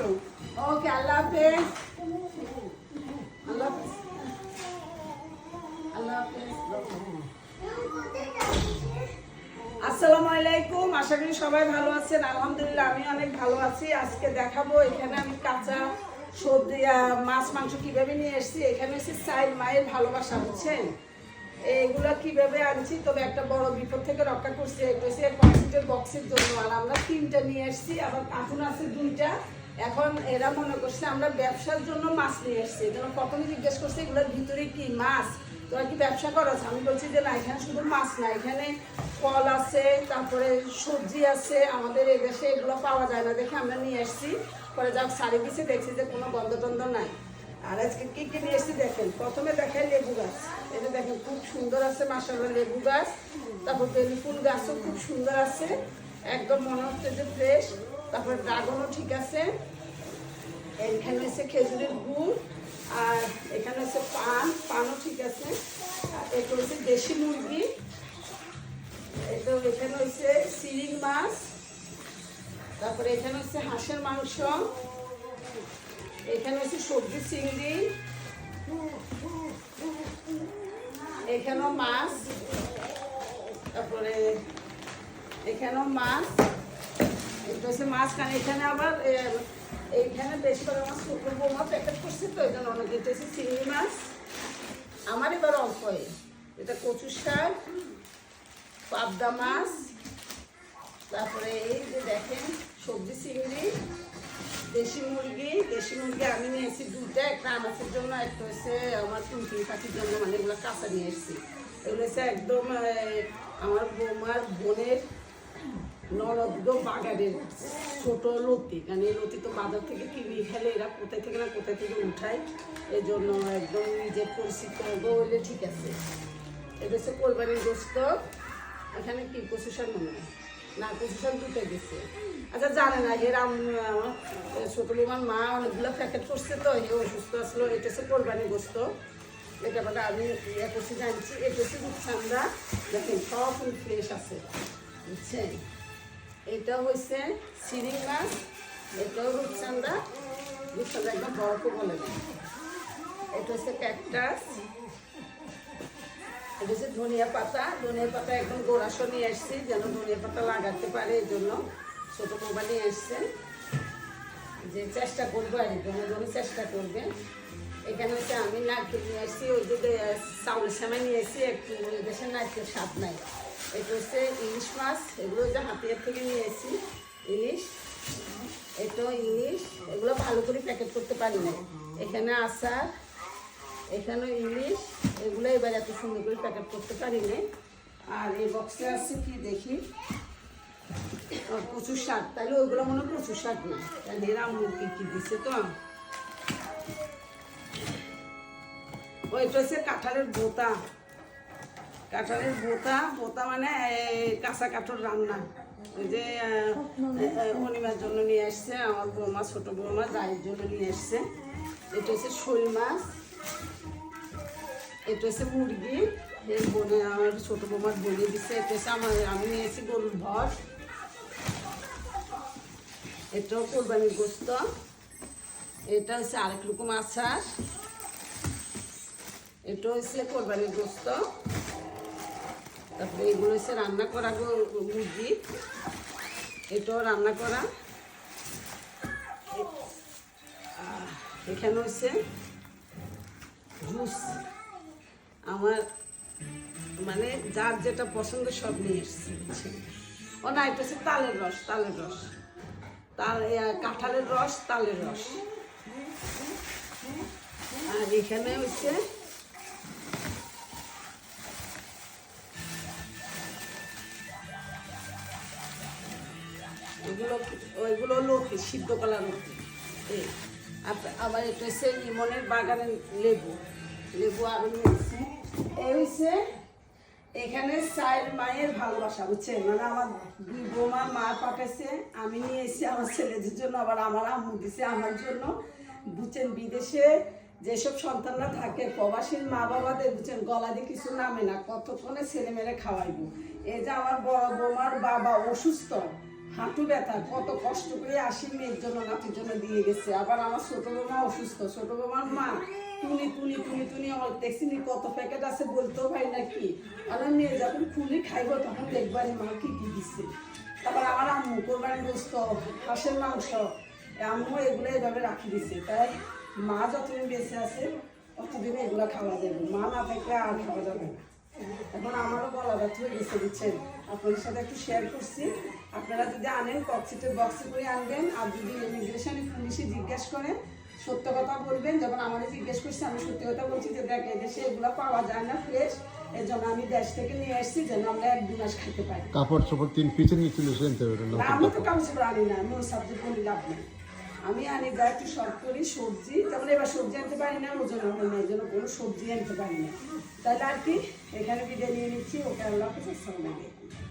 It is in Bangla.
ওকে আসসালামু আলাইকুম আশা করি সবাই ভালো আছেন। আলহামদুলিল্লাহ, আমি অনেক ভালো আছি। আজকে দেখাবো এখানে আমি কাঁচা সবজি মাছ, মাংস কীভাবে নিয়ে এসেছি। এখানে হচ্ছে চাইল মায়ের ভালোবাসা, বুঝছেন? এইগুলো কীভাবে আনছি? তবে একটা বড় বিপদ থেকে রক্ষা করছি। এটা হচ্ছে বক্সের জন্য। আর আমরা তিনটা নিয়ে এসেছি। আবার এখন আছে দুইটা। এখন এরা মনে করছে আমরা ব্যবসার জন্য মাছ নিয়ে এসেছি। জন্য প্রথমে জিজ্ঞেস করছে, এগুলোর ভিতরে কি মাছ? তোরা কি ব্যবসা করছ আমি বলছি যে, না, এখানে শুধু মাছ না, এখানে ফল আছে, তারপরে সবজি আছে, আমাদের এই দেশে এগুলো পাওয়া যায় না। দেখে আমরা নিয়ে এসেছি। পরে যাক সারি পিছিয়ে দেখছি যে কোনো গন্ধ টন্ধ নাই। আর আজকে কী কী নিয়ে এসেছি দেখেন? প্রথমে দেখেন লেবু গাছ। এটা দেখেন, খুব সুন্দর আছে মাসাল্লাহ লেবু গাছ। তারপর বেলি ফুল গাছও খুব সুন্দর আছে। একদম মনে হচ্ছে যে ফ্রেশ তারপর ড্রাগনও ঠিক আছে। এখানে হচ্ছে খেজুরের গুড়, আর এখানে হচ্ছে পান, পানও ঠিক আছে। আর এটা হচ্ছে দেশি মুরগি। এটা এখানে হচ্ছে সিলিং মাছ। তারপরে এখানে হচ্ছে হাঁসের মাংস। এখানে হচ্ছে সবজি চিংড়ি। এখানেও মাছ। তারপরে এখানেও মাছ। এটা হচ্ছে মাছ এখানে আবার এইখানে বেশি করে মাছ, শুকনো বোমা প্যাকেট করছে তো জন্য অনেক এটা হচ্ছে চিংড়ি মাছ। আমার এবার অল্প এটা কচু শাক, পাবদা মাছ, তারপরে এই যে দেখেন, সবজি চিংড়ি, দেশি মুরগি দেশি মুরগি আমি নিয়েছি দুটা একটা আনাসের জন্য, একটা হচ্ছে আমার টুনটুনি পাখির জন্য মানে এগুলো কাঁচা নিয়ে এসেছি। এগুলো হচ্ছে একদম আমার বৌমার বোনের নরদ্র বাগানের ছোট লতি। কারণ এই লতি তো বাজার থেকে কিনে খেলে এরা কোথায় থেকে না কোথায় থেকে উঠায়। এই জন্য একদম নিজে পরিচিত হলে ঠিক আছে। এটা হচ্ছে কোরবানির গোস্ত। এখানে কি কচু মনে হয়? না কচু শাক দুটো গেছে। আচ্ছা জানে না, এর আমার ছোট বিমান মা অনেকগুলো প্যাকেট করছে তো এ অসুস্থ আসলো, এটা হচ্ছে কোরবানির গোস্ত। এটা মানে আমি ইয়ে করছি, জানছি। এটা হচ্ছে রূপচান্দা দেখেন, সব ফ্রেশ আছে। বুঝছেন? এটা হয়েছে সিরিং মাছ, এটাও রূপচান্দা রূপচান্দা একদম বরফ বলে না এটা হচ্ছে ক্যাকটাস এটা হচ্ছে ধনিয়া পাতা। ধনিয়া পাতা একদম গোড়াশো নিয়ে এসছি যেন ধনিয়া পাতা লাগাতে পারে, এই জন্য ছোটো মোবাইল নিয়ে এসছে যে চেষ্টা করব আর জন্য চেষ্টা করবে। এখানে হচ্ছে আমি নারকেল নিয়ে এসেছি ওই যে দে- চাউলের নিয়ে এসেছি একটু ওই দেশের নারকেল স্বাদ নাই। এটা হচ্ছে ইলিশ মাছ, এগুলো হচ্ছে হাতিয়ার থেকে নিয়ে এসেছি ইলিশ এটা ইলিশ, এগুলো ভালো করে প্যাকেট করতে পারি না এখানে আচার, এখানে ইলিশ, এগুলো এবার এত সুন্দর করে প্যাকেট করতে পারি না আর এই বক্সে আছে কি দেখি? প্রচুর শাক তাহলে ওইগুলো মনে হয় প্রচুর শাক না। এরা মুরগি কি দিচ্ছে তো? ওইটা হচ্ছে কাঁঠালের বোতা। কাঁঠালের বোতা বোতা মানে কাঁচা কাঠের রান্না। ওই যে অনিমার জন্য নিয়ে এসছে আমার বৌমা, ছোট বৌমা জায়ের জন্য নিয়ে এসছে এটা হচ্ছে শোল মাছ। এটা হচ্ছে মুরগি। এর বোনে আমার ছোট বৌমার বলে দিচ্ছে এটা হচ্ছে আমার, আমি নিয়েছি গরুর ভর। এটাও কোরবানির গোস্ত। এটা হচ্ছে আরেক রকম আচার। এটা হচ্ছে কোরবানির গোস্ত। তারপরে এগুলো হচ্ছে রান্না করা মুরগি। এটাও রান্না করা। এখানে হচ্ছে জুস। আমার মানে যার যেটা পছন্দ সব নিয়ে এসেছি? ও না, এটা হচ্ছে তালের রস তালের রস। তাল কাঁঠালের রস, তালের রস। আর এখানে হচ্ছে এগুলো ওইগুলো লতি, সিদ্ধ কলা এই আবার এটা হচ্ছে লিমনের বাগানের লেবু। লেবু আরও নিয়েছি এই হচ্ছে এখানে চায়ের মায়ের ভালোবাসা, বুঝছেন? মানে আমার দুই বৌমা, মা পাঠাইছে, আমি নিয়ে এসেছি আমার ছেলেদের জন্য, আবার আমার আম্মু দিছে আমার জন্য। বুঝছেন, বিদেশে যেসব সন্তানরা থাকে, প্রবাসীর মা বাবাদের বুঝছেন, গলা দিয়ে কিছু নামে না, কতক্ষণে ছেলে মেরে খাওয়াইবো। এই যে আমার বড় বৌমার বাবা অসুস্থ হাঁটু ব্যথা, কত কষ্ট করে আসি মেয়ের জন্য নাতির জন্য দিয়ে গেছে। আবার আমার ছোট বৌমা অসুস্থ। ছোট বৌমার মা, টুনি টুনি টুনি টুনি, আমার দেখছি কত প্যাকেট আছে, বলতেও ভাই নাকি আমার মেয়ে যখন খুলি খাইবো, তখন দেখবারই মা, কি কি দিচ্ছে তারপর আমার আম্মু কোরবানি গোস্ত, হাঁসের মাংস আম্মু এগুলো এভাবে রাখি দিছে। তাই মা যতদিন বেঁচে আছে, ততদিন এগুলো খাওয়া যাবে। মা না থাকলে আর খাওয়া যাবে না। এখন আমারও গলা ব্যথা হয়ে গেছে দিচ্ছেন আপনাদের সাথে একটু শেয়ার করছি। আপনারা যদি আনেন কক্সিটের বক্সে করে আনবেন আর যদি ইমিগ্রেশনে পুলিশে জিজ্ঞেস করেন সত্য কথা বলবেন। যখন আমাদের জিজ্ঞেস করছি আমি সত্যি কথা বলছি যে দেখ দেশে এগুলো পাওয়া যায় না ফ্রেশ এর জন্য আমি দেশ থেকে নিয়ে এসেছি যেন আমরা এক দু মাস খাইতে পারি। কাপড় চোপড় তিন পিছে আমি তো কাগজ আনি না আমি ওই সাবজেক্ট বলি লাভ নেই। আমি আনি যা একটু শর্ট করি, সবজি। তাহলে এবার সবজি আনতে পারি না ওজন আমার না জন্য কোনো সবজি আনতে পারি না। তাহলে আর কি, এখানে বিদায় নিয়ে নিচ্ছি, ওকে আল্লাহ আসসালামু আলাইকুম।